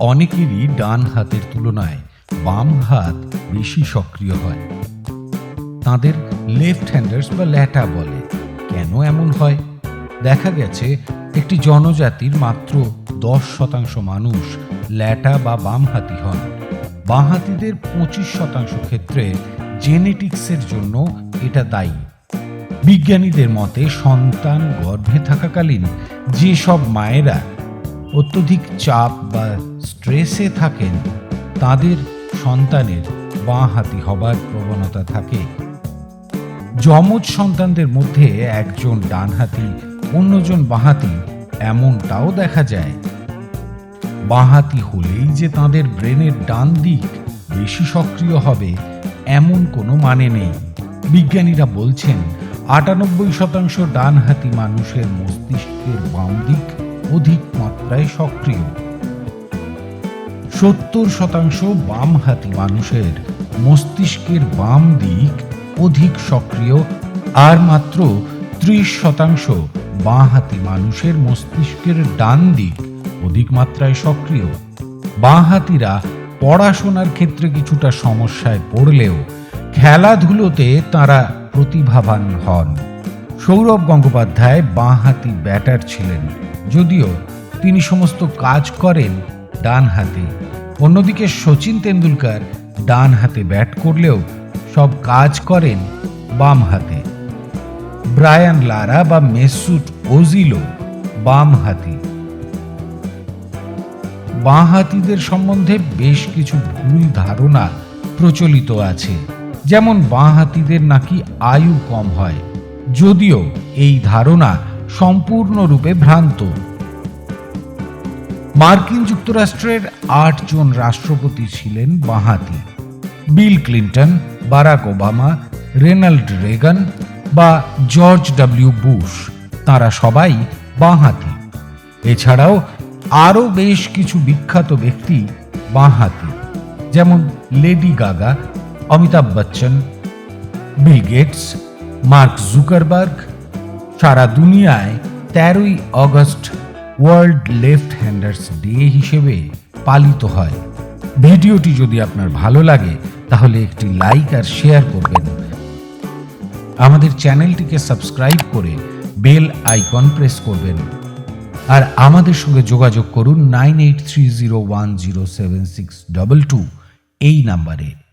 অনেকেরই ডান হাতের তুলনায় বাম হাত বেশি সক্রিয় হয়। তাদের লেফট হ্যান্ডার্স বা ল্যাটা বলে। কেন এমন হয়? দেখা গেছে একটি জনজাতির মাত্র দশ শতাংশ মানুষ ল্যাটা বা বামহাতি হন। বাঁহাতিদের পঁচিশ শতাংশ ক্ষেত্রে জেনেটিক্সের জন্য এটা দায়ী। বিজ্ঞানীদের মতে সন্তান গর্ভে থাকাকালীন যেসব মায়েরা অত্যধিক চাপ বা স্ট্রেসে থাকেন, তাদের সন্তানের বাঁ হাতি হবার প্রবণতা থাকে। যমজ সন্তানদের মধ্যে একজন ডানহাতি অন্যজন বাঁহাতি এমনটাও দেখা যায়। বাঁহাতি হলেই যে তাদের ব্রেনের ডান দিক বেশি সক্রিয় হবে, এমন কোনো মানে নেই। বিজ্ঞানীরা বলছেন, আটানব্বই শতাংশ ডানহাতি মানুষের মস্তিষ্কের বাম দিক অধিক মাত্রায় সক্রিয়। সত্তর শতাংশ বামহাতি মানুষের মস্তিষ্কের বাম দিক অধিক সক্রিয়, আর মাত্র ত্রিশ শতাংশ বাঁহাতি মানুষের মস্তিষ্কের ডান দিক অধিক মাত্রায় সক্রিয়। বাঁহাতিরা পড়াশোনার ক্ষেত্রে কিছুটা সমস্যায় পড়লেও খেলাধুলোতে তারা প্রতিভাবান হন। সৌরভ গঙ্গোপাধ্যায় বাঁহাতি ব্যাটার ছিলেন, যদিও তিনি সমস্ত কাজ করেন ডান হাতে অন্যদিকে সচিন তেন্ডুলকার ডান হাতে ব্যাট করলেও সব কাজ করেন বাম হাতে। ব্রায়ান লারা বা মেসুট ওজিলো বাম হাতি। বাঁহাতিদের সম্বন্ধে বেশ কিছু ভুল ধারণা প্রচলিত আছে। যেমন বাঁহাতিদের নাকি আয়ু কম হয়, যদিও এই ধারণা সম্পূর্ণরূপে ভ্রান্ত। মার্কিন যুক্তরাষ্ট্রের আটজন রাষ্ট্রপতি ছিলেন বাঁহাতি Bill Clinton, Barack Obama, Ronald Reagan বা জর্জ ডব্লিউ বুশ, তারা সবাই বাঁহাতি এছাড়াও আরও বেশ কিছু বিখ্যাত ব্যক্তি বাঁহাতি যেমন Lady Gaga, Amitabh Bachchan, Bill Gates, Mark Zuckerberg. সারা দুনিয়ায় তেরোই August World Left Handers Day হিসেবে পালিত হয়। ভিডিওটি যদি আপনার ভালো লাগে, তাহলে একটি লাইক আর শেয়ার করবেন। আমাদের চ্যানেলটিকে সাবস্ক্রাইব করে বেল আইকন প্রেস করবেন। আর আমাদের সঙ্গে যোগাযোগ করুন nine eight three zero one zero seven six double two এই নাম্বারে।